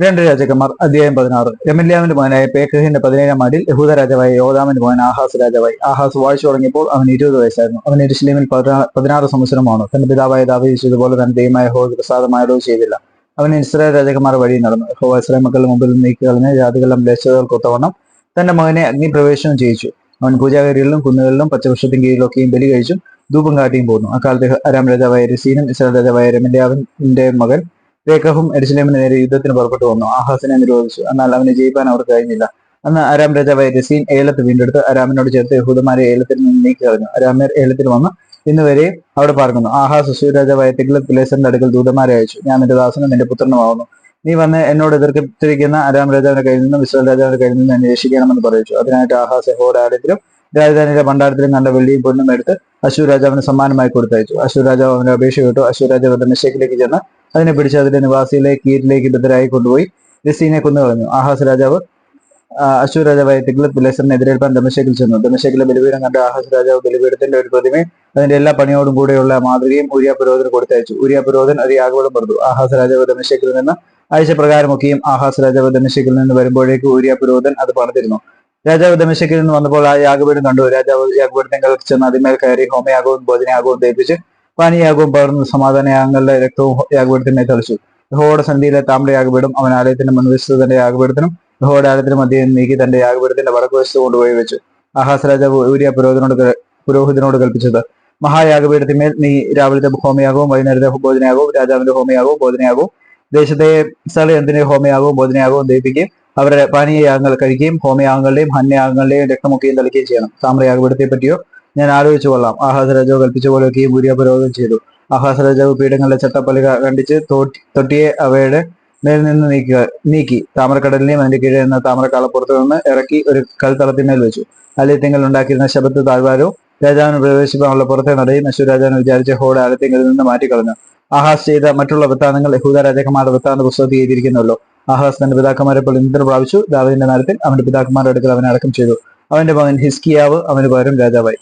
രണ്ട് രാജാക്കന്മാർ അധ്യായം പതിനാറ്. രമല്യാവിന്റെ മകനായ പേക്കഹിന്റെ പതിനേഴാം ആണ്ടിൽ യഹൂദ രാജാവായ യോദാമിന്റെ മകൻ ആഹാസ് രാജാവായി. ആഹാസ് വാഴ്ച തുടങ്ങിയപ്പോൾ അവൻ ഇരുപത് വയസ്സായിരുന്നു. അവൻ പതിനാ- പതിനാറ് സംവത്സരമാണ്. തന്റെ പിതാവായ ദാവീദ് ചെയ്തതുപോലെ തന്റെ ദൈവമായ ഹോ പ്രസാദമായതോ ചെയ്തില്ല. അവൻ ഇസ്രായേൽ രാജാക്കന്മാർ വഴി നടന്നു. യഹോവ ഇസ്രായേൽ മക്കളുടെ മുമ്പിൽ നീക്കി ജാതികളെ മ്ലേച്ഛതകൾക്കൊത്തവണ്ണം തന്റെ മകനെ അഗ്നിപ്രവേശനം ചെയ്യിച്ചു. അവൻ പൂജാഗരികളിലും കുന്നുകളിലും പച്ചവൃക്ഷത്തിൻ കീഴിലൊക്കെയും ബലി കഴിച്ചും ധൂപം കാട്ടിയും പോന്നു. അക്കാലത്ത് അരാം രാജാവായ രസീനും ഇസ്രായേൽ രാജാവായ രമല്യാവിന്റെ മകൻ രേഖവും എരിശിലേമിന് നേരെ യുദ്ധത്തിന് പുറപ്പെട്ടു വന്നു. ആഹാസിനെ നിരോധിച്ചു. എന്നാൽ അവനെ ജയിപ്പാൻ അവർക്ക് കഴിഞ്ഞില്ല. അന്ന് അരാം രാജാവായ രസീൻ ഏലത്ത് വീണ്ടെടുത്ത് അരാമിനോട് ചേർത്ത് യഹൂദന്മാരെ ഏലത്തിൽ നിന്ന് നീക്കി കളഞ്ഞു. അരാമ്യർ ഏലത്തിൽ വന്ന് ഇന്ന് വരെ അവിടെ പാർക്കുന്നു. ആഹാസ് സുശൂർ രാജാവായ തിഗ്ലത് പിലേസറിന്റെ അടുക്കൽ ദൂതന്മാരെ അയച്ചു. ഞാൻ നിന്റെ ദാസനും നിന്റെ പുത്രനുമാവുന്നു. നീ വന്ന് എന്നോട് എതിർത്തിരിക്കുന്ന അരാം രാജാവിന്റെ കയ്യിൽ നിന്നും ഇസ്രായേൽ രാജാവിന്റെ കയ്യിൽ നിന്നും അന്വേഷിക്കണമെന്ന് പറയിച്ചു. അതിനായിട്ട് ആഹാസ് യഹോയുടെ ആലയത്തിലും രാജധാനിയുടെ ഭണ്ഡാരത്തിലും കണ്ട വെള്ളിയും പൊന്നും എടുത്ത് അശൂർ രാജാവിന് സമ്മാനമായി കൊടുത്തയച്ചു. അശൂർ രാജാവ് അവന്റെ അപേക്ഷ കേട്ടു. അശൂർ രാജാവ് ദമശേക്കിലേക്ക് ചെന്ന് അതിനെ പിടിച്ച് അതിന്റെ നിവാസികളെ കീരിലേക്ക് ബദ്ധരായി കൊണ്ടുപോയി. രസീനെ കൊന്നുകളഞ്ഞു ആഹാസ് രാജാവ് അശ്വർ രാജാവായ തിഗ്ലത് ബിലേസറിനെ എതിരേൽപ്പാൻ ദമശേക്കിൽ ചെന്നു. ദമശേക്കിലെ ബലിപീഠം കണ്ട ആഹാസ് രാജാവ് ബലിപീഠത്തിന്റെ ഒരു പ്രതിമയും അതിന്റെ എല്ലാ പണിയോടും കൂടെയുള്ള മാതൃകയും ഉരിയ പുരോഹിതന് കൊടുത്തയച്ചു. ഉരിയ പുരോധൻ ഒരു യാഗവളം പറഞ്ഞു ആഹാസ് രാജാവ് ദമശേക്കിൽ നിന്ന് ആഴ്ച പ്രകാരമൊക്കെയും ആഹാസ് രാജാവ് ദമശേക്കിൽ നിന്ന് വരുമ്പോഴേക്ക് ഉരിയ പുരോധൻ അത് പണിതിരുന്നു രാജാവ് ദമശേക്കിൽ നിന്ന് വന്നപ്പോൾ ആ യാഗപീഠം കണ്ടു. രാജാവ് യാഗപീഠത്തിൽ ചെന്ന് അതിന്മേൽ കയറി ഹോമയാഗവും ഭോജനയാഗവും ദയിപ്പിച്ച് പാനീയാഗവും പകർന്ന് സമാധാനയാഗങ്ങളുടെ രക്തവും യാഗപീഠത്തിന്മേൽ തളിച്ചു. യഹോയുടെ സന്ധിയിലെ താമ്ര യാഗപീഠം അവൻ ആലയത്തിന്റെ മുൻവശത്ത് തന്റെ യാഗപീഠത്തിനും യഹോയുടെ ആലയത്തിന് മധ്യം നീക്കി തന്റെ യാഗപീഠത്തിന്റെ വടക്കുവശത്ത് കൊണ്ടുപോയി വെച്ചു. ആഹാസ് രാജാവ് ഊരിയ പുരോഹിതനോട് പുരോഹിതനോട് കൽപ്പിച്ചത് മഹായാഗപീഠത്തിന്മേൽ നീ രാവിലത്തെ ഹോമയാഗവും വൈകുന്നേരത്തെ ഭോജനയാഗവും രാജാവിന്റെ ഹോമയാഗവും ഭോജനയാഗവും ദേശത്തെ സ്ഥലയന്തിന്റെ ഹോമയാഗവും ഭോജനയാഗവും ദയിപ്പിക്കുകയും അവരുടെ പാനീയ പാനീയയാഗങ്ങൾ കഴിക്കുകയും ഹോമയാഗങ്ങളുടെയും ഹന്യയാഗങ്ങളുടെയും രക്തമൊക്കെയും തളിക്കുകയും ചെയ്യണം. താമ്രയാഗപീഠത്തെ പറ്റിയോ ഞാൻ ആലോചിച്ചു കൊള്ളാം. ആഹാസ രാജാവ് കൽപ്പിച്ച പോലെയൊക്കെയും ഊരിയ പുരോഗതി ചെയ്തു. ആഹാസ രാജാവ് പീഠങ്ങളുടെ ചട്ടപ്പലിക കണ്ടിച്ച് തോട്ടി തൊട്ടിയെ അവയുടെ മേൽ നിന്ന് നീക്കുക നീക്കി. താമരക്കടലിനെയും അതിന്റെ കീഴിൽ നിന്ന് താമരക്കാളപ്പുറത്ത് നിന്ന് ഇറക്കി ഒരു കൽത്തളത്തിന്മേൽ വെച്ചു. അലയത്തിങ്കൽ ഉണ്ടാക്കിയിരുന്ന ശബത്ത് താഴ്വാരവും രാജാവിന് പ്രവേശിക്കാനുള്ള പുറത്തെ നടയും അശു രാജാവിന് വിചാരിച്ച ഹോഡ് അലത്തിങ്കലിൽ നിന്ന് മാറ്റിക്കളഞ്ഞു. ആഹാസ് ചെയ്ത മറ്റുള്ള വൃത്താന്തങ്ങൾ യഹൂദ രാജാക്കന്മാരുടെ വൃത്താന്ത പുസ്തകത്തിൽ എഴുതിയിരിക്കുന്നുള്ളൂ ആഹാസ് തന്റെ പിതാക്കന്മാരെ പോലെ നിദ്ര പ്രാപിച്ചു. ദാവിന്റെ നരത്തിൽ അവന്റെ പിതാക്കന്മാരുടെ അടുക്കൽ അവനെ അടക്കം ചെയ്തു. അവന്റെ മകൻ ഹിസ്കിയാവ് അവന് പകരം രാജാവായി.